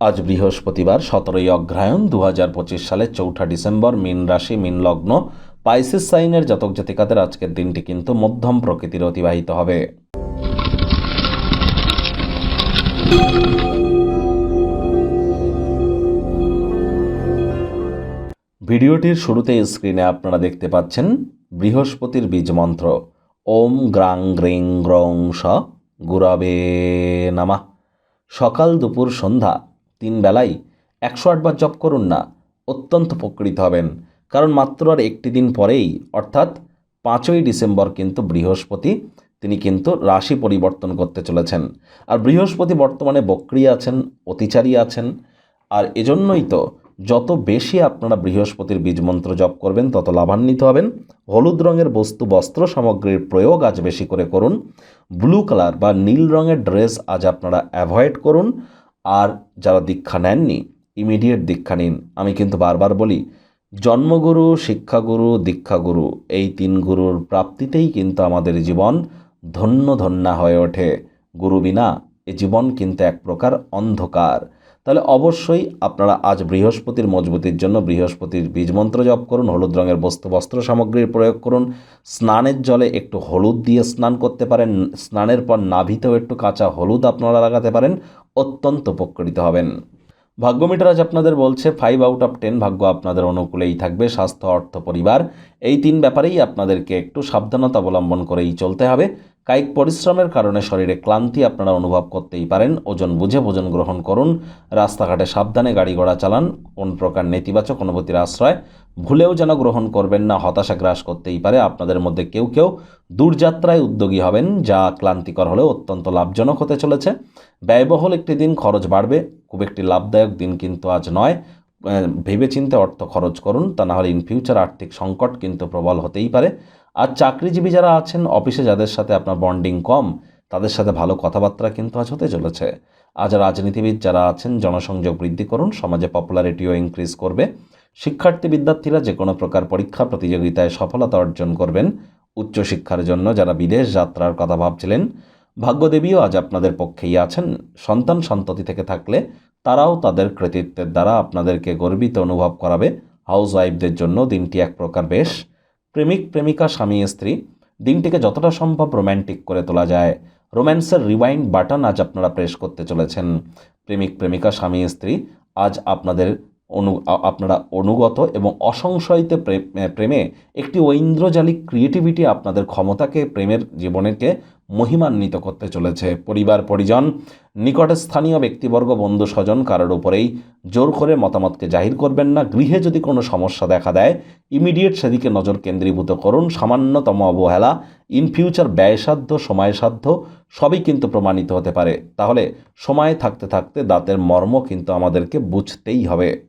আজ বৃহস্পতিবার, সতেরোই অগ্রহায়ণ দু হাজার পঁচিশ সালের চৌঠা ডিসেম্বর, মিন রাশি, মিন লগ্ন, পাইসিস সাইনের জাতক জাতিকাদের আজকের দিনটি কিন্তু মধ্যম প্রকৃতির অতিবাহিত হবে। ভিডিওটির শুরুতে স্ক্রিনে আপনারা দেখতে পাচ্ছেন বৃহস্পতির বীজ মন্ত্র। ওম গ্রাং গ্রিং গ্রং স গুরবে নামা। সকাল দুপুর সন্ধ্যা তিন বেলায় একশো আটবার জপ করুন না, অত্যন্ত উপকৃত হবেন। কারণ মাত্র আর একটি দিন পরেই, অর্থাৎ পাঁচই ডিসেম্বর কিন্তু বৃহস্পতি, তিনি কিন্তু রাশি পরিবর্তন করতে চলেছেন। আর বৃহস্পতি বর্তমানে বক্রি আছেন, অতিচারী আছেন। আর এজন্যই তো যত বেশি আপনারা বৃহস্পতির বীজমন্ত্র জপ করবেন, তত লাভান্বিত হবেন। হলুদ রঙের বস্তু, বস্ত্র সামগ্রীর প্রয়োগ আজ বেশি করে করুন। ব্লু কালার বা নীল রঙের ড্রেস আজ আপনারা অ্যাভয়েড করুন। আর যারা দীক্ষা নেননি ইমিডিয়েট দীক্ষা নিন। আমি কিন্তু বারবার বলি, জন্মগুরু, শিক্ষাগুরু, দীক্ষাগুরু, এই তিন গুরুর প্রাপ্তিতেই কিন্তু আমাদের জীবন ধন্য ধন্যা হয়ে ওঠে। গুরু বিনা এ জীবন কিন্তু এক প্রকার অন্ধকার। তাহলে অবশ্যই আপনারা আজ বৃহস্পতির মজবুতির জন্য বৃহস্পতির বীজমন্ত্র জপ করুন, হলুদ রঙের বস্তু বস্ত্র সামগ্রীর প্রয়োগ করুন, স্নানের জলে একটু হলুদ দিয়ে স্নান করতে পারেন, স্নানের পর নাভিতেও একটু কাঁচা হলুদ আপনারা লাগাতে পারেন, অত্যন্ত উপকৃত হবেন। ভাগ্যমিটার আজ আপনাদের বলছে ফাইভ আউট অফ টেন ভাগ্য আপনাদের অনুকূলেই থাকবে, স্বাস্থ্য, অর্থ, পরিবার, এই তিন ব্যাপারেই আপনাদেরকে একটু সাবধানতা অবলম্বন করেই চলতে হবে। কায়িক পরিশ্রমের কারণে শরীরে ক্লান্তি আপনারা অনুভব করতেই পারেন। ওজন বুঝে ভোজন গ্রহণ করুন। রাস্তাঘাটে সাবধানে গাড়ি ঘোড়া চালান। কোন প্রকার নেতিবাচক অনুভূতির আশ্রয় ভুলেও যেন গ্রহণ করবেন না, হতাশা গ্রাস করতেই পারে। আপনাদের মধ্যে কেউ কেউ দূরযাত্রায় উদ্যোগী হবেন, যা ক্লান্তিকর হলেও অত্যন্ত লাভজনক হতে চলেছে। ব্যয়বহুল একটি দিন খরচ বাড়বে। খুব একটি লাভদায়ক দিন কিন্তু আজ নয়। ভেবেচিন্তে অর্থ খরচ করুন। তা নাহলে ইন ফিউচার আর্থিক সংকট কিন্তু প্রবল হতেই পারে। আর চাকরিজীবী যারা আছেন, অফিসে যাদের সাথে আপনার বন্ডিং কম, তাদের সাথে ভালো কথাবার্তা কিন্তু আজ হতে চলেছে। আজ রাজনীতিবিদ যারা আছেন, জনসংযোগ বৃদ্ধি করুন, সমাজে পপুলারিটিও ইনক্রিজ করবে। শিক্ষার্থী বিদ্যার্থীরা যে কোনো প্রকার পরীক্ষা প্রতিযোগিতায় সফলতা অর্জন করবেন। উচ্চশিক্ষার জন্য যারা বিদেশ যাত্রার কথা ভাবছিলেন, ভাগ্যদেবীও আজ আপনাদের পক্ষেই আছেন। সন্তান সন্ততি থেকে থাকলে তারাও তাদের কৃতিত্বের দ্বারা আপনাদেরকে গর্বিত অনুভব করাবে। হাউস ওয়াইফদের জন্য দিনটি এক প্রকার বেশ। প্রেমিক, প্রেমিকা, স্বামী, স্ত্রী, দিনটিকে যতটা সম্ভব রোম্যান্টিক করে তোলা যায়। রোম্যান্সের রিওয়াইন্ড বাটন আজ আপনারা প্রেস করতে চলেছেন। প্রেমিক, প্রেমিকা, স্বামী, স্ত্রী, আজ আপনাদের অনু আপনারা অনুগত এবং অসংশয়িত প্রেমে একটি ঐন্দ্রজালিক ক্রিয়েটিভিটি আপনাদের ক্ষমতাকে, প্রেমের জীবনেকে মহিমান্বিত করতে চলেছে পরিবার পরিজন। নিকটে স্থানীয় ব্যক্তিবর্গ, বন্ধু স্বজন কারোর উপরেই জোর করে মতামতকে জাহির করবেন না। গৃহে যদি কোনো সমস্যা দেখা দেয়, ইমিডিয়েট সেদিকে নজর কেন্দ্রীভূত করুন। সামান্যতম অবহেলা, ইন ফিউচার ব্যয়সাধ্য, সময়সাধ্য, সবই কিন্তু প্রমাণিত হতে পারে। তাহলে সময় থাকতে থাকতে দাঁতের মর্ম কিন্তু আমাদেরকে বুঝতেই হবে।